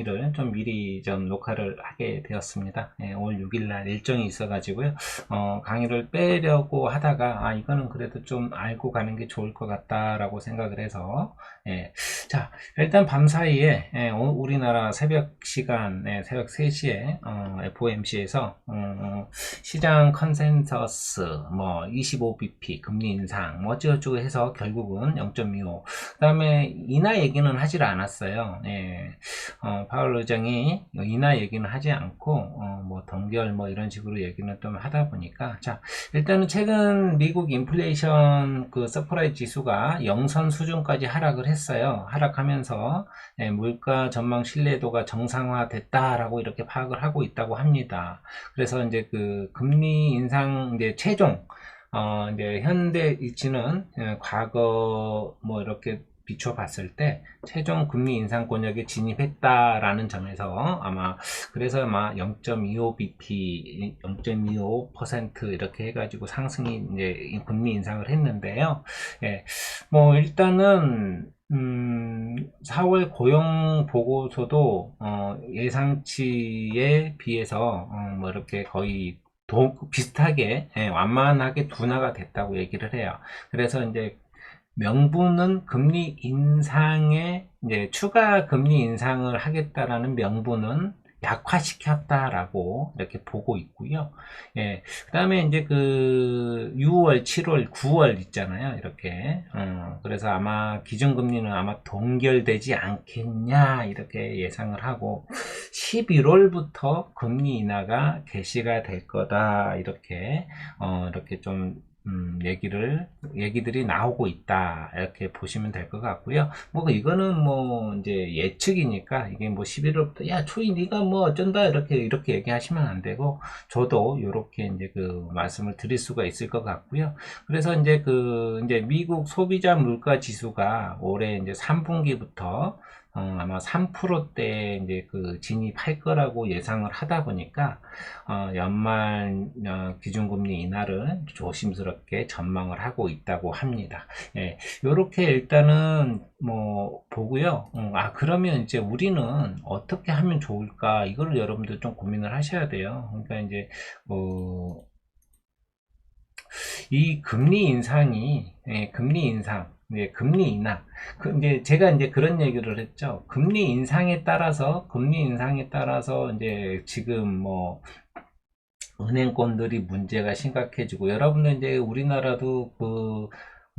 이를 좀 미리 좀 녹화를 하게 되었습니다. 예, 5월 6일 날 일정이 있어가지고요. 어, 강의를 빼려고 하다가 아 이거는 그래도 좀 알고 가는 게 좋을 것 같다라고 생각을 해서 예, 자 일단 밤 사이에 예, 오- 우리나라 새벽 시간 예, 새벽 3시에 어, FOMC에서 어, 시장 컨센서스 뭐 25bp 금리 인상 뭐 어쩌고저쩌고 해서 결국은 0.25 그다음에 인하 얘기는 하질 않았어요. 예. 어, 파월 의장이 인하 얘기는 하지 않고 어, 뭐 동결 뭐 이런 식으로 얘기는 좀 하다 보니까 자 일단은 최근 미국 인플레이션 그 서프라이 지수가 영선 수준까지 하락을 했어요. 하락하면서 예, 물가 전망 신뢰도가 정상화됐다라고 이렇게 파악을 하고 있다고 합니다. 그래서 이제 그 금리 인상 이제 최종 어, 이제 현대 이치는 예, 과거 뭐 이렇게 비춰 봤을 때 최종 금리 인상 권역에 진입했다라는 점에서 아마 그래서 아마 0.25bp, 0.25% 이렇게 해가지고 상승이 이제 금리 인상을 했는데요. 예, 뭐 일단은 음, 4월 고용 보고서도 어, 예상치에 비해서 어, 뭐 이렇게 거의 도, 비슷하게 예, 완만하게 둔화가 됐다고 얘기를 해요. 그래서 이제 명분은 금리 인상에 이제 추가 금리 인상을 하겠다라는 명분은 약화시켰다라고 이렇게 보고 있고요. 예. 그다음에 이제 그 6월, 7월, 9월 있잖아요. 이렇게. 어, 그래서 아마 기준금리는 아마 동결되지 않겠냐 이렇게 예상을 하고 11월부터 금리 인하가 개시가 될 거다 이렇게 어, 이렇게 좀 음, 얘기를, 얘기들이 나오고 있다. 이렇게 보시면 될 것 같고요. 뭐, 이거는 뭐, 이제 예측이니까, 이게 뭐 11월부터, 야, 초이, 네가 뭐 어쩐다. 이렇게, 이렇게 얘기하시면 안 되고, 저도 이렇게 이제 그 말씀을 드릴 수가 있을 것 같고요. 그래서 이제 그, 이제 미국 소비자 물가 지수가 올해 이제 3분기부터 어, 아마 3%대 이제 그 진입할 거라고 예상을 하다 보니까 어, 연말 어, 기준금리 인하를 조심스럽게 전망을 하고 있다고 합니다. 예, 요렇게 일단은 뭐 보고요. 음, 아 그러면 이제 우리는 어떻게 하면 좋을까? 이걸 여러분들 좀 고민을 하셔야 돼요. 그러니까 이제 뭐 이 금리 인상이 예, 금리 인상 예, 금리 인하 그 이제 제가 이제 그런 얘기를 했죠. 금리 인상에 따라서 금리 인상에 따라서 이제 지금 뭐 은행권들이 문제가 심각해지고 여러분들 이제 우리나라도 그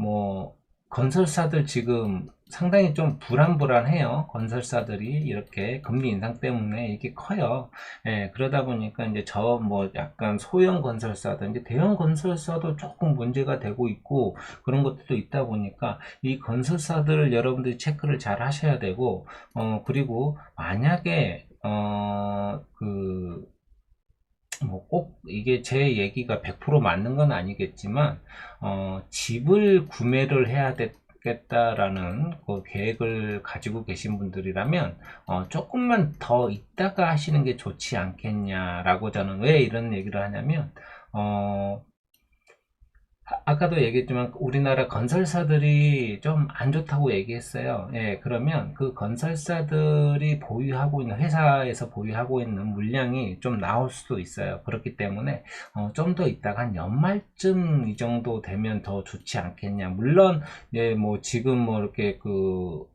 뭐 건설사들 지금 상당히 좀 불안불안해요. 건설사들이 이렇게 금리 인상 때문에 이게 커요. 예, 그러다 보니까 이제 저 뭐 약간 소형 건설사든지 대형 건설사도 조금 문제가 되고 있고 그런 것들도 있다 보니까 이 건설사들을 여러분들이 체크를 잘 하셔야 되고 어 그리고 만약에 어 그 뭐 꼭 이게 제 얘기가 100% 맞는 건 아니겠지만 어, 집을 구매를 해야 되겠다라는 그 계획을 가지고 계신 분들이라면 어, 조금만 더 있다가 하시는 게 좋지 않겠냐라고 저는 왜 이런 얘기를 하냐면 어, 아- 아까도 얘기했지만 우리나라 건설사들이 좀 안 좋다고 얘기했어요. 예, 그러면 그 건설사들이 보유하고 있는 회사에서 보유하고 있는 물량이 좀 나올 수도 있어요. 그렇기 때문에 어, 좀 더 있다가 한 연말쯤 이 정도 되면 더 좋지 않겠냐. 물론 예, 뭐 지금 뭐 이렇게 그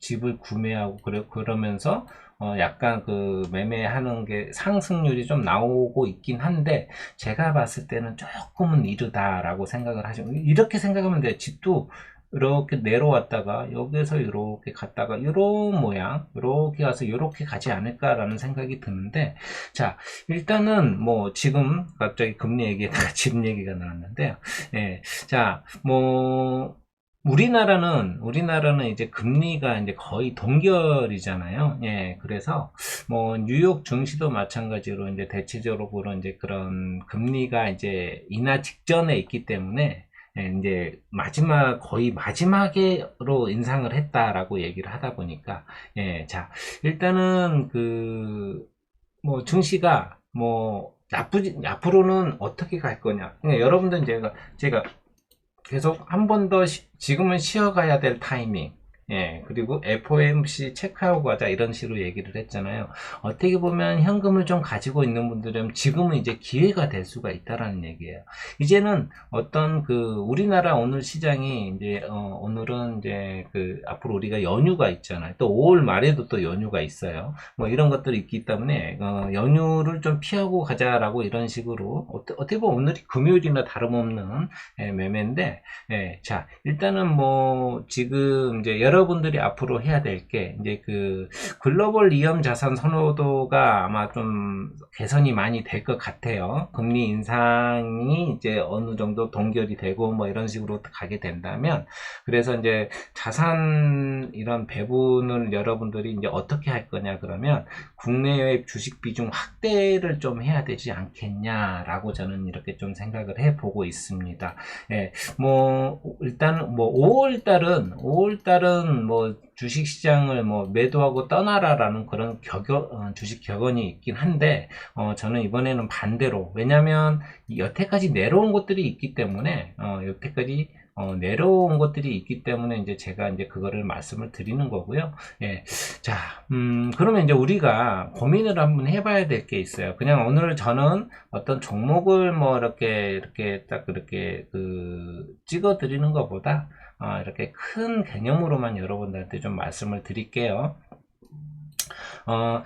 집을 구매하고 그래 그러면서 어, 약간 그 매매하는 게 상승률이 좀 나오고 있긴 한데 제가 봤을 때는 조금은 이르다라고 생각을 하시고 이렇게 생각하면 돼요. 집도 이렇게 내려왔다가 여기서 이렇게 갔다가 이런 모양 이렇게 가서 이렇게 가지 않을까라는 생각이 드는데 자 일단은 뭐 지금 갑자기 금리 얘기에다가 집 얘기가 나왔는데요. 예, 자뭐 우리나라는 우리나라는 이제 금리가 이제 거의 동결이잖아요. 예, 그래서 뭐 뉴욕 증시도 마찬가지로 이제 대체적으로 이제 그런 금리가 이제 인하 직전에 있기 때문에 예, 이제 마지막 거의 마지막으로 인상을 했다라고 얘기를 하다 보니까 예, 자 일단은 그 뭐 증시가 뭐 나쁘지 앞으로는 어떻게 갈 거냐. 그러니까 여러분들 제가 제가 계속 한 번 더 지금은 쉬어가야 될 타이밍. 예, 그리고 FOMC 체크하고 가자 이런 식으로 얘기를 했잖아요. 어떻게 보면 현금을 좀 가지고 있는 분들은 지금은 이제 기회가 될 수가 있다라는 얘기예요. 이제는 어떤 그 우리나라 오늘 시장이 이제 어, 오늘은 이제 그 앞으로 우리가 연휴가 있잖아요. 또 5월 말에도 또 연휴가 있어요. 뭐 이런 것들이 있기 때문에 어, 연휴를 좀 피하고 가자라고 이런 식으로 어떠- 어떻게 보면 오늘이 금요일이나 다름없는 예, 매매인데 예, 자 일단은 뭐 지금 이제 여러 분들이 앞으로 해야 될 게 이제 그 글로벌 위험 자산 선호도가 아마 좀 개선이 많이 될 것 같아요. 금리 인상이 이제 어느 정도 동결이 되고 뭐 이런 식으로 가게 된다면 그래서 이제 자산 이런 배분을 여러분들이 이제 어떻게 할 거냐 그러면 국내외 주식 비중 확대를 좀 해야 되지 않겠냐라고 저는 이렇게 좀 생각을 해 보고 있습니다. 예, 뭐 일단 뭐 5월 달은 5월 달은 뭐 주식 시장을 뭐 매도하고 떠나라라는 그런 격언 어, 주식 격언이 있긴 한데 어, 저는 이번에는 반대로 왜냐하면 이 여태까지 내려온 것들이 있기 때문에 어, 여태까지 어, 내려온 것들이 있기 때문에 이제 제가 이제 그거를 말씀을 드리는 거고요. 예. 자, 음, 그러면 이제 우리가 고민을 한번 해봐야 될 게 있어요. 그냥 오늘 저는 어떤 종목을 뭐 이렇게, 이렇게 딱 그렇게 그 찍어 드리는 것보다 어, 이렇게 큰 개념으로만 여러분들한테 좀 말씀을 드릴게요. 어,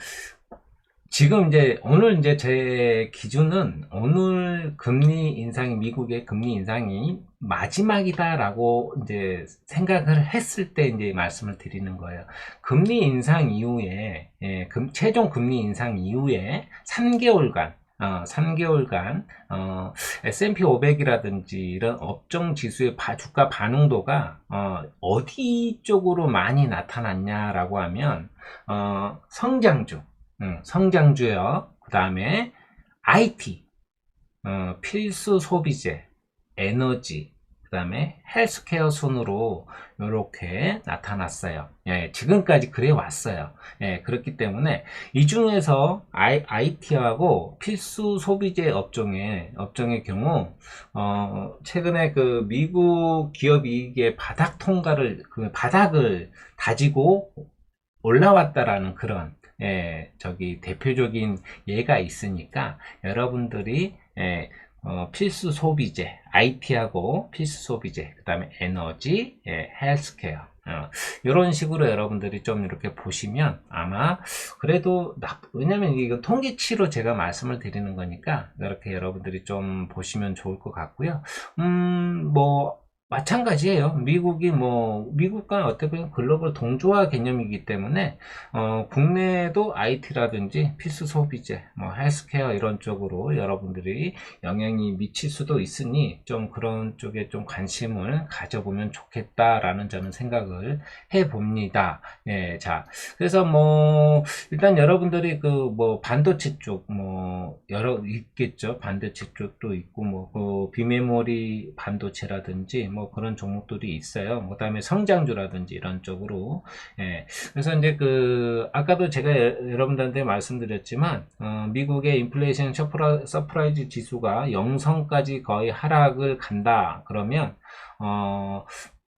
지금 이제 오늘 이제 제 기준은 오늘 금리 인상이 미국의 금리 인상이 마지막이다라고 이제 생각을 했을 때 이제 말씀을 드리는 거예요. 금리 인상 이후에 예, 금- 최종 금리 인상 이후에 3개월간 어, 3개월간 어, S&P 500이라든지 이런 업종 지수의 바- 주가 반응도가 어, 어디 쪽으로 많이 나타났냐라고 하면 어, 성장주 음, 성장주요. 그 다음에 IT, 어, 필수 소비재, 에너지, 그 다음에 헬스케어 순으로 이렇게 나타났어요. 예, 지금까지 그래 왔어요. 예, 그렇기 때문에 이 중에서 IT하고 필수 소비재 업종의 업종의 경우 어, 최근에 그 미국 기업 이익의 바닥 통과를 그 바닥을 다지고 올라왔다라는 그런 예, 저기 대표적인 예가 있으니까 여러분들이 예, 어, 필수 소비재, IT하고 필수 소비재, 그 다음에 에너지, 예, 헬스케어. 어, 이런 식으로 여러분들이 좀 이렇게 보시면 아마 그래도 나, 왜냐면 이거 통계치로 제가 말씀을 드리는 거니까 이렇게 여러분들이 좀 보시면 좋을 것 같고요. 음, 뭐, 마찬가지예요. 미국이 뭐 미국과 어떻게 보면 글로벌 동조화 개념이기 때문에 어, 국내에도 IT라든지 필수 소비재, 뭐 헬스케어 이런 쪽으로 여러분들이 영향이 미칠 수도 있으니 좀 그런 쪽에 좀 관심을 가져보면 좋겠다라는 저는 생각을 해봅니다. 예, 자, 그래서 뭐 일단 여러분들이 그 뭐 반도체 쪽 뭐 여러 있겠죠. 반도체 쪽도 있고 뭐 그 비메모리 반도체라든지 뭐 그런 종목들이 있어요. 그 다음에 성장주라든지 이런 쪽으로 예. 그래서 이제 그 아까도 제가 여- 여러분들한테 말씀드렸지만 어, 미국의 인플레이션 서프라, 서프라이즈 지수가 영성까지 거의 하락을 간다 그러면 어,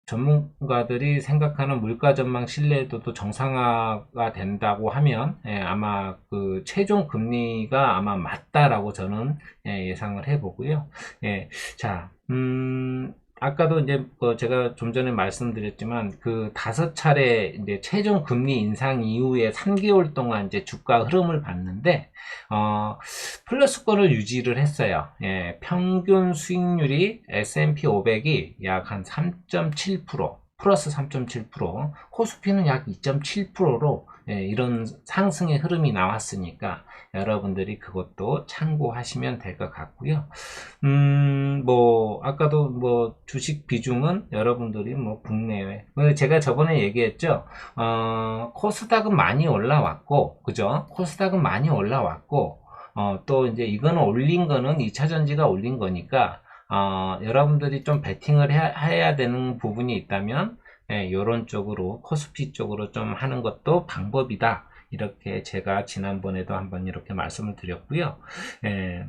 전문가들이 생각하는 물가 전망 신뢰도도 정상화가 된다고 하면 예, 아마 그 최종 금리가 아마 맞다라고 저는 예, 상을 해보고요. 예, 자, 음, 아까도 이제 그 제가 좀 전에 말씀드렸지만 그 다섯 차례 이제 최종 금리 인상 이후에 3개월 동안 이제 주가 흐름을 봤는데 어, 플러스권을 유지를 했어요. 예, 평균 수익률이 S&P 500이 약 한 3.7% 플러스 3.7% 코스피는 약 2.7%로 예, 이런 상승의 흐름이 나왔으니까 여러분들이 그것도 참고하시면 될 것 같고요. 음, 뭐, 아까도 뭐, 주식 비중은 여러분들이 뭐, 국내외. 그 제가 저번에 얘기했죠. 어, 코스닥은 많이 올라왔고, 그죠? 코스닥은 많이 올라왔고, 어, 또 이제 이거는 올린 거는 2차 전지가 올린 거니까, 어, 여러분들이 좀 베팅을 해야, 해야 되는 부분이 있다면, 예, 요런 쪽으로, 코스피 쪽으로 좀 하는 것도 방법이다. 이렇게 제가 지난번에도 한번 이렇게 말씀을 드렸고요. 예,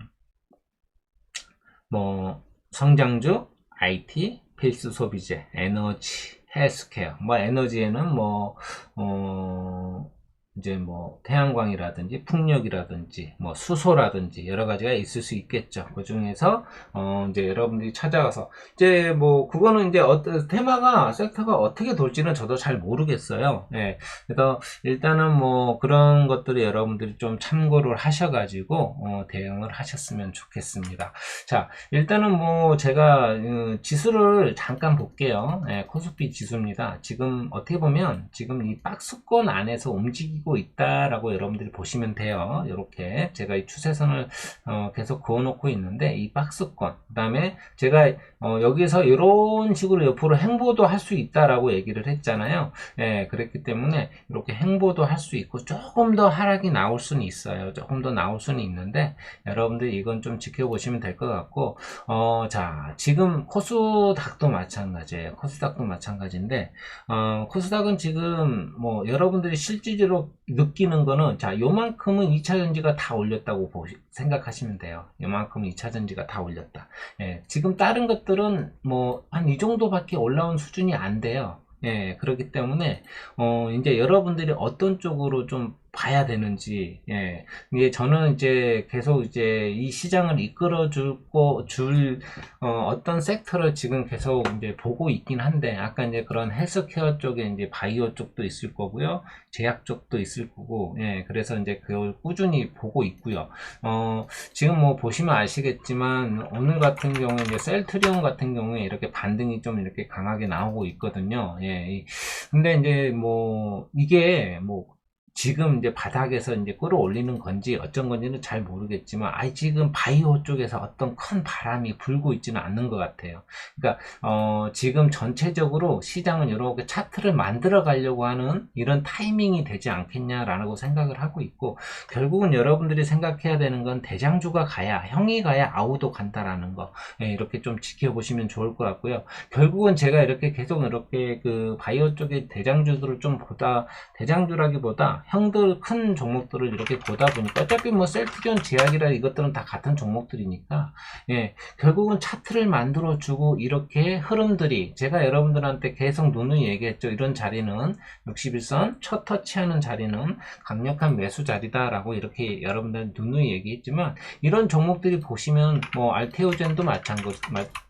뭐 성장주, IT, 필수 소비재, 에너지, 헬스케어, 뭐 에너지에는 뭐, 어, 이제 뭐 태양광이라든지 풍력이라든지 뭐 수소라든지 여러 가지가 있을 수 있겠죠. 그 중에서 어 이제 여러분들이 찾아가서 이제 뭐 그거는 이제 어떤 테마가 섹터가 어떻게 돌지는 저도 잘 모르겠어요. 예. 그래서 일단은 뭐 그런 것들을 여러분들이 좀 참고를 하셔가지고 어 대응을 하셨으면 좋겠습니다. 자 일단은 뭐 제가 음, 지수를 잠깐 볼게요. 예, 코스피 지수입니다. 지금 어떻게 보면 지금 이 박스권 안에서 움직이 고 있다라고 여러분들이 보시면 돼요. 이렇게 제가 이 추세선을 어, 계속 그어놓고 있는데 이 박스권 그 다음에 제가 어, 여기서 이런 식으로 옆으로 행보도 할 수 있다라고 얘기를 했잖아요. 예, 그랬기 때문에 이렇게 행보도 할 수 있고 조금 더 하락이 나올 수는 있어요. 조금 더 나올 수는 있는데 여러분들 이건 좀 지켜보시면 될 것 같고 어, 자 지금 코스닥도 마찬가지예요. 코스닥도 마찬가지인데 어, 코스닥은 지금 뭐 여러분들이 실질적으로 느끼는 거는 자 요만큼은 2차 전지가 다 올렸다고 보시, 생각하시면 돼요. 요만큼은 2차 전지가 다 올렸다. 예, 지금 다른 것들은 뭐 한 이 정도밖에 올라온 수준이 안 돼요. 예, 그렇기 때문에 어 이제 여러분들이 어떤 쪽으로 좀 봐야 되는지, 예. 이게 저는 이제 계속 이제 이 시장을 이끌어 줄고, 줄, 어, 떤 섹터를 지금 계속 이제 보고 있긴 한데, 아까 이제 그런 헬스케어 쪽에 이제 바이오 쪽도 있을 거고요. 제약 쪽도 있을 거고, 예. 그래서 이제 그걸 꾸준히 보고 있고요. 어, 지금 뭐 보시면 아시겠지만, 오늘 같은 경우에 이제 셀트리온 같은 경우에 이렇게 반등이 좀 이렇게 강하게 나오고 있거든요. 예. 근데 이제 뭐, 이게 뭐, 지금 이제 바닥에서 이제 끌어올리는 건지 어쩐 건지는 잘 모르겠지만 아 지금 바이오 쪽에서 어떤 큰 바람이 불고 있지는 않는 것 같아요. 그러니까 어, 지금 전체적으로 시장은 이렇게 차트를 만들어 가려고 하는 이런 타이밍이 되지 않겠냐라고 생각을 하고 있고 결국은 여러분들이 생각해야 되는 건 대장주가 가야 형이 가야 아우도 간다라는 거 예, 이렇게 좀 지켜보시면 좋을 것 같고요. 결국은 제가 이렇게 계속 이렇게 그 바이오 쪽의 대장주들을 좀 보다 대장주라기보다 형들 큰 종목들을 이렇게 보다 보니까 어차피 뭐 셀트리온 제약이라 이것들은 다 같은 종목들이니까 예 결국은 차트를 만들어 주고 이렇게 흐름들이 제가 여러분들한테 계속 누누이 얘기했죠. 이런 자리는 61선 첫 터치하는 자리는 강력한 매수 자리다 라고 이렇게 여러분들 누누이 얘기했지만 이런 종목들이 보시면 뭐 알테오젠도 마찬가지,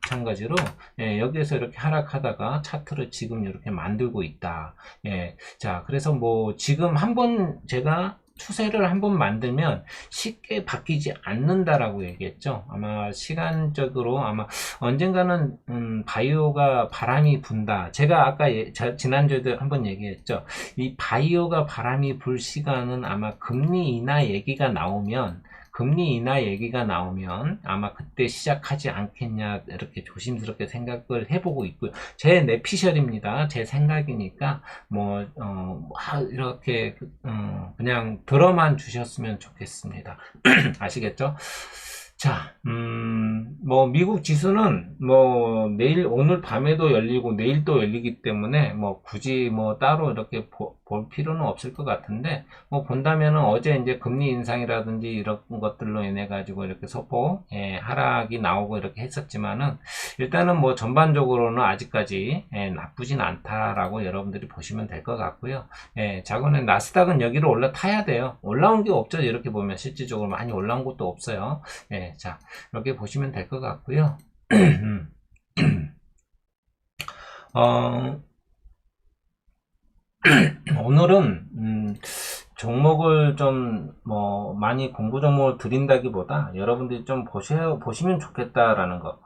마찬가지로 예, 여기에서 이렇게 하락하다가 차트를 지금 이렇게 만들고 있다 예, 자 그래서 뭐 지금 한번 제가 추세를 한번 만들면 쉽게 바뀌지 않는다라고 얘기했죠. 아마 시간적으로 아마 언젠가는 음, 바이오가 바람이 분다. 제가 아까 예, 자, 지난주에도 한번 얘기했죠. 이 바이오가 바람이 불 시간은 아마 금리 인하 얘기가 나오면 금리 인하 얘기가 나오면 아마 그때 시작하지 않겠냐 이렇게 조심스럽게 생각을 해보고 있고요. 제 내피셜입니다. 제 생각이니까 뭐 어, 이렇게 어, 그냥 들어만 주셨으면 좋겠습니다. 아시겠죠? 자, 음, 뭐, 미국 지수는 뭐, 내일, 오늘 밤에도 열리고 내일 또 열리기 때문에 뭐, 굳이 뭐, 따로 이렇게 보, 볼 필요는 없을 것 같은데, 뭐, 본다면은 어제 이제 금리 인상이라든지 이런 것들로 인해 가지고 이렇게 소폭, 예, 하락이 나오고 이렇게 했었지만은, 일단은 뭐, 전반적으로는 아직까지, 예, 나쁘진 않다라고 여러분들이 보시면 될 것 같고요. 예, 자고는 나스닥은 여기로 올라타야 돼요. 올라온 게 없죠. 이렇게 보면 실질적으로 많이 올라온 것도 없어요. 예, 자, 이렇게 보시면 될 것 같고요. 어, 오늘은 음, 종목을 좀 뭐 많이 공부 종목을 드린다기보다 여러분들이 좀 보셔 보시면 좋겠다라는 거.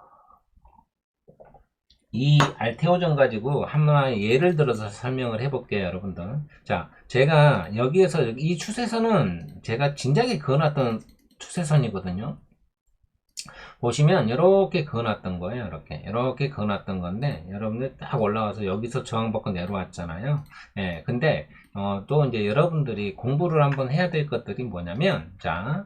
이 알테오전 가지고 하나 예를 들어서 설명을 해볼게요, 여러분들. 자, 제가 여기에서 이 추세선은 제가 진작에 그어놨던 추세선이거든요. 보시면 이렇게 그어놨던 거예요 이렇게 이렇게 그어놨던 건데 여러분들 딱 올라와서 여기서 저항받고 내려왔잖아요 예 근데 어, 또 이제 여러분들이 공부를 한번 해야 될 것들이 뭐냐면 자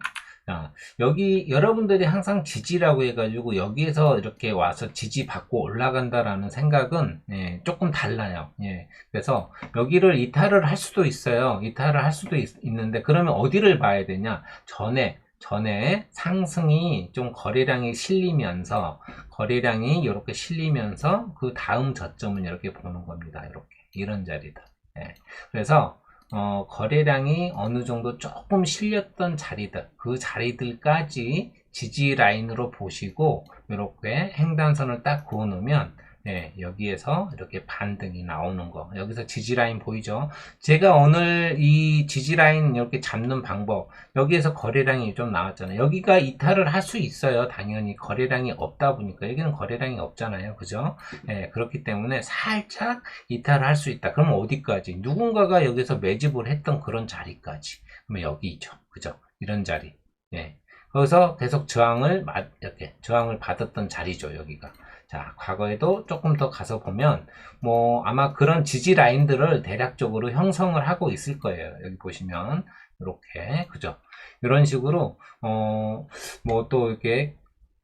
자, 여기 여러분들이 항상 지지라고 해가지고 여기에서 이렇게 와서 지지 받고 올라간다라는 생각은 예, 조금 달라요. 예, 그래서 여기를 이탈을 할 수도 있어요. 이탈을 할 수도 있, 있는데 그러면 어디를 봐야 되냐? 전에 전에 상승이 좀 거래량이 실리면서 거래량이 이렇게 실리면서 그 다음 저점은 이렇게 보는 겁니다. 이렇게 이런 자리들. 예. 그래서 어, 거래량이 어느 정도 조금 실렸던 자리들, 그 자리들까지 지지 라인으로 보시고 이렇게 횡단선을 딱 그어 놓으면 예, 여기에서 이렇게 반등이 나오는 거. 여기서 지지라인 보이죠? 제가 오늘 이 지지라인 이렇게 잡는 방법, 여기에서 거래량이 좀 나왔잖아요. 여기가 이탈을 할 수 있어요. 당연히 거래량이 없다 보니까. 여기는 거래량이 없잖아요. 그죠? 예, 그렇기 때문에 살짝 이탈을 할 수 있다. 그러면 어디까지? 누군가가 여기서 매집을 했던 그런 자리까지. 그러면 여기죠. 그죠? 이런 자리. 예. 거기서 계속 저항을, 맞- 이렇게, 저항을 받았던 자리죠. 여기가. 자, 과거에도 조금 더 가서 보면, 뭐, 아마 그런 지지 라인들을 대략적으로 형성을 하고 있을 거예요. 여기 보시면, 이렇게, 그죠? 이런 식으로, 어, 뭐 또 이렇게,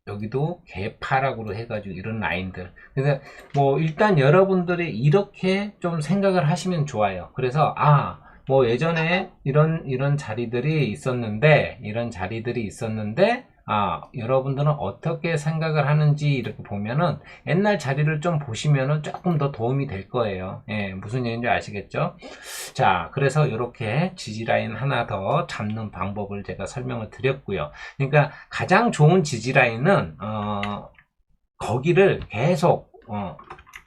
여기도 개파락으로 해가지고 이런 라인들. 그래서 뭐 일단 여러분들이 이렇게 좀 생각을 하시면 좋아요. 그래서, 아, 뭐 예전에 이런, 이런 자리들이 있었는데, 이런 자리들이 있었는데, 아, 여러분들은 어떻게 생각을 하는지 이렇게 보면은 옛날 자리를 좀 보시면은 조금 더 도움이 될 거예요. 예, 무슨 얘기인지 아시겠죠? 자, 그래서 이렇게 지지라인 하나 더 잡는 방법을 제가 설명을 드렸고요. 그러니까 가장 좋은 지지라인은, 어, 거기를 계속, 어,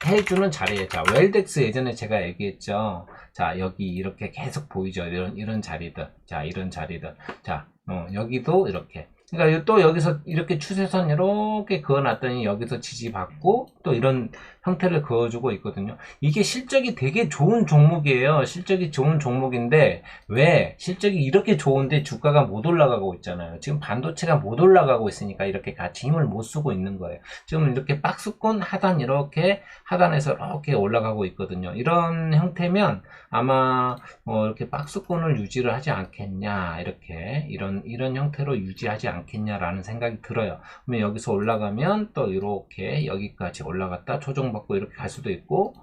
해주는 자리에, 자, 웰덱스 예전에 제가 얘기했죠. 자, 여기 이렇게 계속 보이죠. 이런, 이런 자리들. 자, 이런 자리들. 자, 어, 여기도 이렇게. 그러니까 또 여기서 이렇게 추세선 이렇게 그어놨더니 여기서 지지받고 또 이런 형태를 그어주고 있거든요. 이게 실적이 되게 좋은 종목이에요. 실적이 좋은 종목인데 왜 실적이 이렇게 좋은데 주가가 못 올라가고 있잖아요. 지금 반도체가 못 올라가고 있으니까 이렇게 같이 힘을 못 쓰고 있는 거예요. 지금 이렇게 박스권 하단 이렇게 하단에서 이렇게 올라가고 있거든요. 이런 형태면 아마 뭐 이렇게 박스권을 유지를 하지 않겠냐 이렇게 이런 이런 형태로 유지하지 않겠냐라는 생각이 들어요. 그러면 여기서 올라가면 또 이렇게 여기까지 올라갔다 조정 받고 이렇게 갈 수도 있고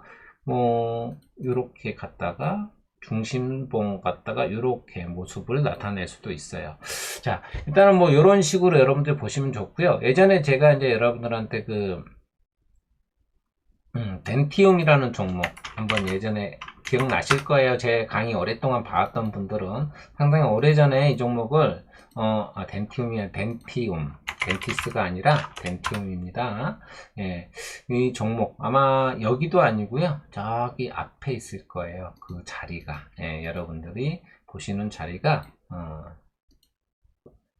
뭐 이렇게 갔다가 중심봉 갔다가 이렇게 모습을 나타낼 수도 있어요. 자, 일단은 뭐 이런 식으로 여러분들 보시면 좋고요. 예전에 제가 이제 여러분들한테 그 음, 덴티움이라는 종목 한번 예전에 기억나실 거예요. 제 강의 오랫동안 봐왔던 분들은 상당히 오래전에 이 종목을 어, 아, 덴티움이야 덴티움 덴티스가 아니라 덴티움입니다. 예, 이 종목 아마 여기도 아니고요. 저기 앞에 있을 거예요. 그 자리가 예, 여러분들이 보시는 자리가 어,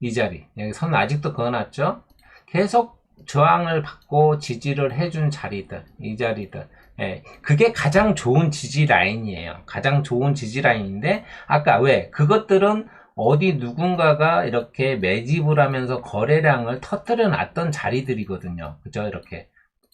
이 자리 여기 선 아직도 그어놨죠? 계속 저항을 받고 지지를 해준 자리들, 이 자리들. 예, 그게 가장 좋은 지지 라인이에요. 가장 좋은 지지 라인인데, 아까 왜? 그것들은 어디 누군가가 이렇게 매집을 하면서 거래량을 터뜨려 놨던 자리들이거든요. 그죠? 이렇게.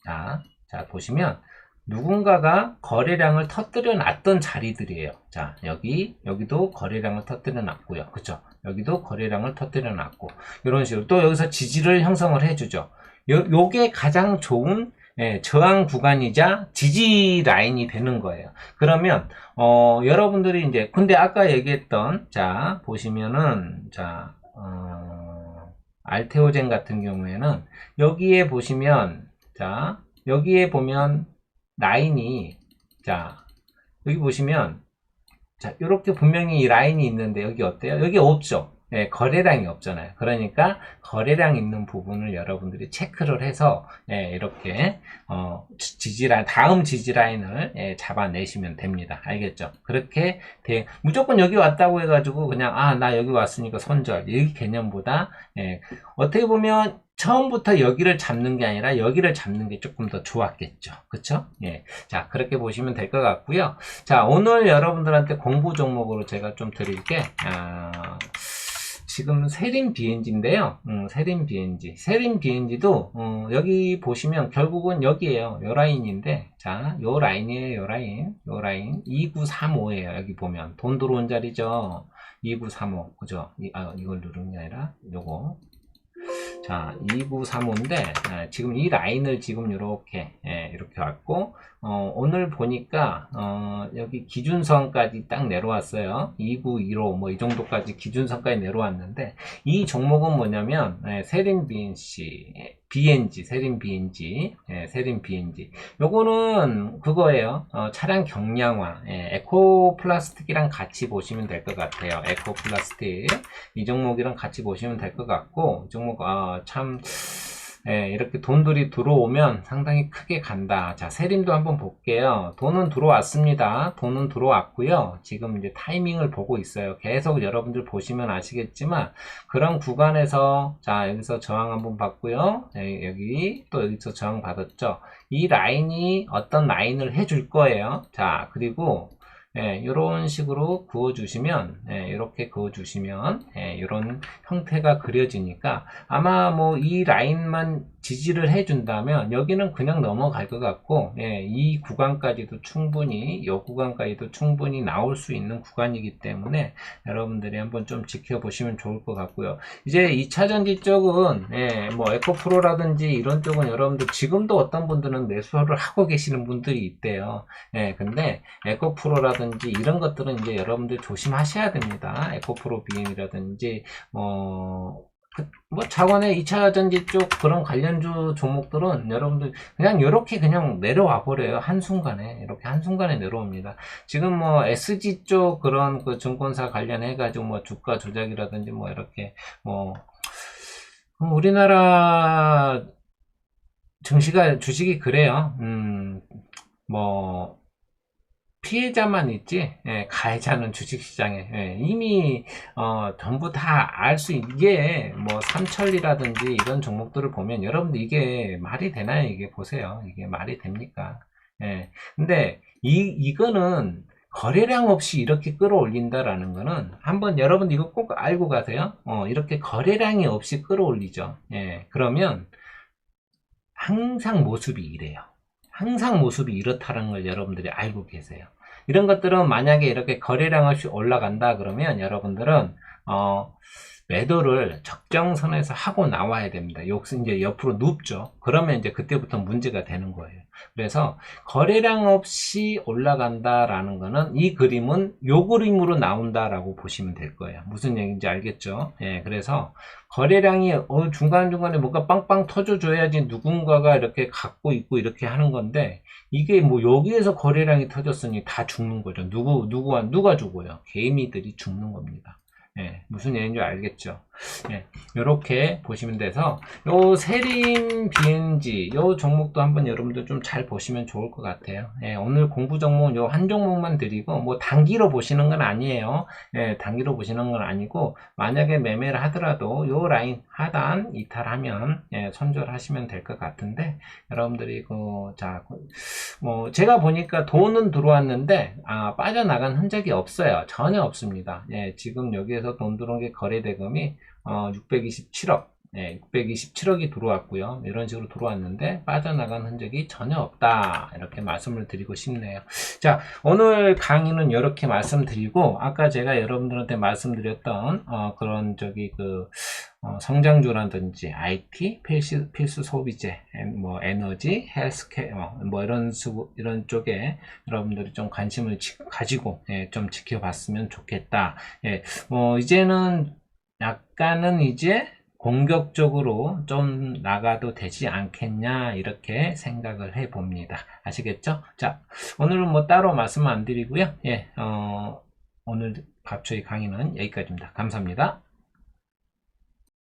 자, 자, 보시면, 누군가가 거래량을 터뜨려 놨던 자리들이에요. 자, 여기, 여기도 거래량을 터뜨려 놨고요. 그죠? 여기도 거래량을 터뜨려 놨고, 이런 식으로. 또 여기서 지지를 형성을 해주죠. 요, 요게 가장 좋은 예, 저항 구간이자 지지 라인이 되는 거예요. 그러면 어, 여러분들이 이제 근데 아까 얘기했던 자 보시면은 자 어, 알테오젠 같은 경우에는 여기에 보시면 자 여기에 보면 라인이 자 여기 보시면 자 이렇게 분명히 이 라인이 있는데 여기 어때요? 여기 없죠. 예, 거래량이 없잖아요. 그러니까 거래량 있는 부분을 여러분들이 체크를 해서 예, 이렇게 어, 지- 지지라인 다음 지지라인을 예, 잡아내시면 됩니다. 알겠죠? 그렇게 돼 무조건 여기 왔다고 해가지고 그냥 아 나 여기 왔으니까 손절 이 개념보다 예, 어떻게 보면 처음부터 여기를 잡는 게 아니라 여기를 잡는 게 조금 더 좋았겠죠. 그쵸? 예. 자, 그렇게 보시면 될 것 같고요. 자, 오늘 여러분들한테 공부 종목으로 제가 좀 드릴게, 아, 지금 세림 BNG인데요. 음, 세림 BNG. 세림 BNG도, 어, 여기 보시면 결국은 여기에요. 요 라인인데, 자, 요 라인이에요. 요 라인. 요 라인. 2935에요. 여기 보면. 돈 들어온 자리죠. 2935. 그죠? 이, 아, 이걸 누르는 게 아니라, 요거. 자, 2935인데, 지금 이 라인을 지금 이렇게, 이렇게 왔고, 어, 오늘 보니까, 어, 여기 기준선까지 딱 내려왔어요. 2915, 뭐이 정도까지 기준선까지 내려왔는데, 이 종목은 뭐냐면, 예, 세린 BNC, BNG, 세린 BNG, 예, 세린 BNG. 요거는 그거예요. 어, 차량 경량화, 예, 에코 플라스틱이랑 같이 보시면 될 것 같아요. 에코 플라스틱. 이 종목이랑 같이 보시면 될 것 같고, 이 종목, 아, 참, 예, 이렇게 돈들이 들어오면 상당히 크게 간다. 자, 세림도 한번 볼게요. 돈은 들어왔습니다. 돈은 들어왔고요. 지금 이제 타이밍을 보고 있어요. 계속 여러분들 보시면 아시겠지만 그런 구간에서 자, 여기서 저항 한번 받고요. 예, 여기 또 여기서 저항 받았죠. 이 라인이 어떤 라인을 해줄 거예요. 자, 그리고 예, 이런 식으로 그어주시면, 예, 이렇게 그어주시면, 예, 이런 형태가 그려지니까 아마 뭐 이 라인만 지지를 해준다면 여기는 그냥 넘어갈 것 같고, 예, 이 구간까지도 충분히, 이 구간까지도 충분히 나올 수 있는 구간이기 때문에 여러분들이 한번 좀 지켜보시면 좋을 것 같고요. 이제 2차전지 쪽은, 예, 뭐 에코프로라든지 이런 쪽은 여러분들 지금도 어떤 분들은 매수를 하고 계시는 분들이 있대요. 예, 근데 에코프로라든지 라든지 이런 것들은 이제 여러분들 조심하셔야 됩니다. 에코프로 비행이라든지 뭐, 그, 뭐 차관의 2차 전지 쪽 그런 관련주 종목들은 여러분들 그냥 이렇게 그냥 내려와 버려요. 한순간에 이렇게 한순간에 내려옵니다. 지금 뭐 SG 쪽 그런 그 증권사 관련해 가지고 뭐 주가 조작이라든지 뭐 이렇게 뭐 우리나라 증시가 주식이 그래요. 음, 뭐 피해자만 있지 예, 가해자는 주식시장에. 예, 이미 어, 전부 다 알 수 이게 뭐 삼천리라든지 이런 종목들을 보면 여러분들 이게 말이 되나요? 이게 보세요. 이게 말이 됩니까? 예, 근데 이 이거는 거래량 없이 이렇게 끌어올린다라는 거는 한번 여러분 이거 꼭 알고 가세요. 어, 이렇게 거래량이 없이 끌어올리죠. 예, 그러면 항상 모습이 이래요 항상 모습이 이렇다는 걸 여러분들이 알고 계세요. 이런 것들은 만약에 이렇게 거래량 없이 올라간다 그러면 여러분들은 어, 매도를 적정선에서 하고 나와야 됩니다. 여기서 이제 옆으로 눕죠. 그러면 이제 그때부터 문제가 되는 거예요. 그래서 거래량 없이 올라간다라는 거는 이 그림은 요 그림으로 나온다라고 보시면 될 거예요. 무슨 얘기인지 알겠죠? 예, 그래서 거래량이 어, 중간중간에 뭔가 빵빵 터져줘야지 누군가가 이렇게 갖고 있고 이렇게 하는 건데 이게 뭐 여기에서 거래량이 터졌으니 다 죽는 거죠. 누구, 누구와, 누가 죽어요? 개미들이 죽는 겁니다. 예, 무슨 얘기인지 알겠죠? 예, 이렇게 보시면 돼서 요 세림 BNG 요 종목도 한번 여러분들 좀 잘 보시면 좋을 것 같아요. 예, 오늘 공부 종목은 요 한 종목만 드리고 뭐 단기로 보시는 건 아니에요. 예, 단기로 보시는 건 아니고 만약에 매매를 하더라도 요 라인 하단 이탈하면 예, 손절하시면 될 것 같은데 여러분들이 그자뭐 제가 보니까 돈은 들어왔는데 아, 빠져나간 흔적이 없어요. 전혀 없습니다. 예, 지금 여기에서 돈 들어온 게 거래 대금이 어, 627억, 네, 627억이 들어왔고요. 이런 식으로 들어왔는데 빠져나간 흔적이 전혀 없다. 이렇게 말씀을 드리고 싶네요. 자, 오늘 강의는 이렇게 말씀드리고 아까 제가 여러분들한테 말씀드렸던 어, 그런 저기 그 어, 성장주라든지 IT, 필수, 필수 소비재, 뭐 에너지, 헬스케어, 뭐 이런 수, 이런 쪽에 여러분들이 좀 관심을 지, 가지고 예, 좀 지켜봤으면 좋겠다. 예, 뭐 이제는 약간은 이제 공격적으로 좀 나가도 되지 않겠냐 이렇게 생각을 해 봅니다. 아시겠죠? 자 오늘은 뭐 따로 말씀 안 드리고요. 예 어, 오늘 갑초의 강의는 여기까지입니다. 감사합니다